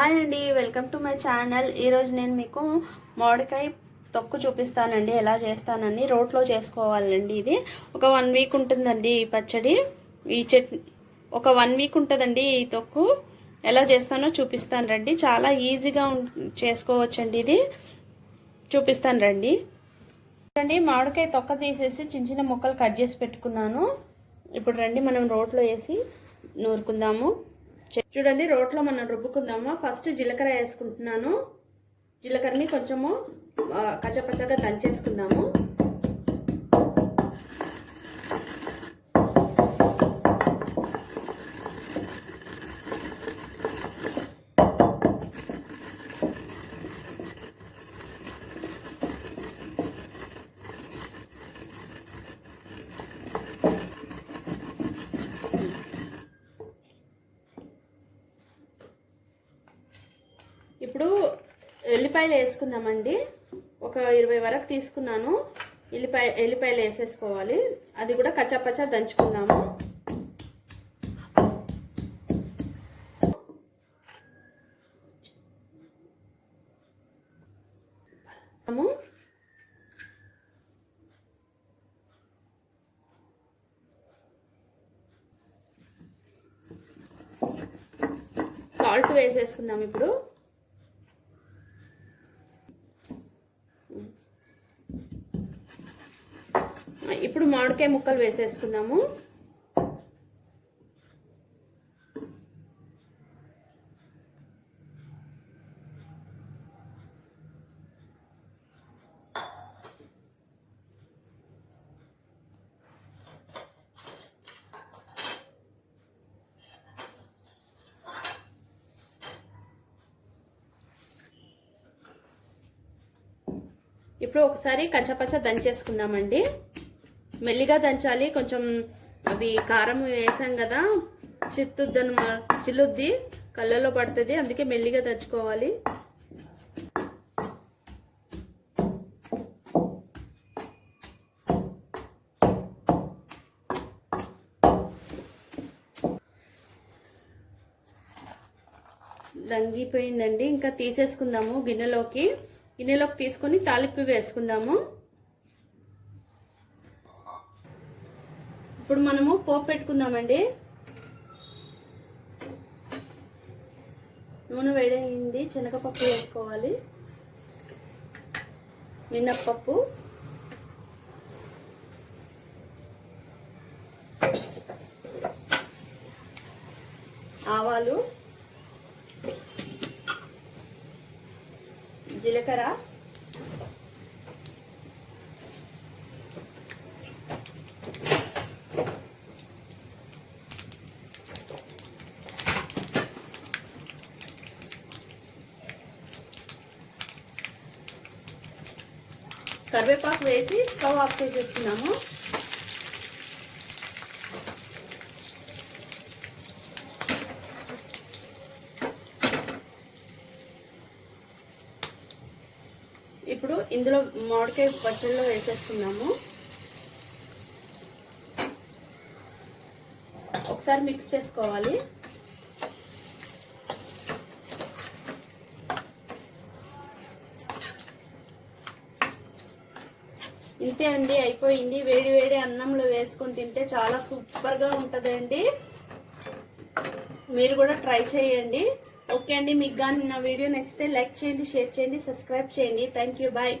Hi అండి welcome to my channel. ఈరోజు నేను మీకు మామిడికాయ తొక్కు చూపిస్తానండి ఎలా చేస్తానని రోట్లో చేసుకోవాలండి ఇది. ఒక వన్ వీక్ ఉంటుందండి ఈ పచ్చడి. ఈ చట్ ఒక వన్ వీక్ ఉంటుందండి ఈ తొక్కు. ఎలా చేస్తానో చూపిస్తాను రండి. చాలా ఈజీగా చేసుకోవచ్చండి ఇది. చూపిస్తాను రండి. రండి మామిడికాయ తొక్క తీసేసి చిన్న చిన్న ముక్కలు కట్ చేసి పెట్టుకున్నాను. ఇప్పుడు రండి మనం రోట్లో వేసి నూరుకుందాము. చూడండి రోట్లో మనం రుబ్బుకుందామా? ఫస్ట్ జీలకర్ర వేసుకుంటున్నాను. జీలకర్రని కొంచెము కచ్చపచ్చగా దంచేసుకుందాము ఇప్పుడు ఎల్లిపాయలు వేసుకుందామండి. ఒక ఇరవై వరకు తీసుకున్నాను. ఎల్లిపాయ ఎల్లిపాయలు వేసేసుకోవాలి. అది కూడా కచ్చాపచ్చా దంచుకుందాము. సాల్ట్ వేసేసుకుందాం ఇప్పుడు. ఇప్పుడు మామిడికాయ ముక్కలు వేసేసుకుందాము. ఇప్పుడు ఒకసారి కచ్చపచ్చ దంచేసుకుందామండి. మెల్లిగా దంచాలి. కొంచెం అవి కారం వేసాం కదా చిత్తుద్దన చిల్లుద్ది కళ్ళలో పడుతుంది. అందుకే మెల్లిగా దంచుకోవాలి. దంగిపోయిందండి ఇంకా తీసేసుకుందాము గిన్నెలోకి. గిన్నెలోకి తీసుకొని తాలింపు వేసుకుందాము. ఇప్పుడు మనము పోపు పెట్టుకుందామండి. నూనె వేడైంది శనగపప్పు వేసుకోవాలి. మినప్పప్పు. ఆవాలు జీలకర్ర కరివేపాకు వేసి స్టవ్ ఆఫ్ చేసేసుకున్నాము. ఇప్పుడు ఇందులో మామిడికాయ పచ్చళ్ళు వేసేసుకున్నాము. ఒకసారి మిక్స్ చేసుకోవాలి. ఇంతే అండి అయిపోయింది. వేడి వేడి అన్నంలో వేసుకొని తింటే చాలా సూపర్గా ఉంటుందండి. మీరు కూడా ట్రై చేయండి. ఓకే అండి మీకు కానీ నా వీడియో నచ్చితే లైక్ చేయండి షేర్ చేయండి సబ్స్క్రైబ్ చేయండి. Thank you bye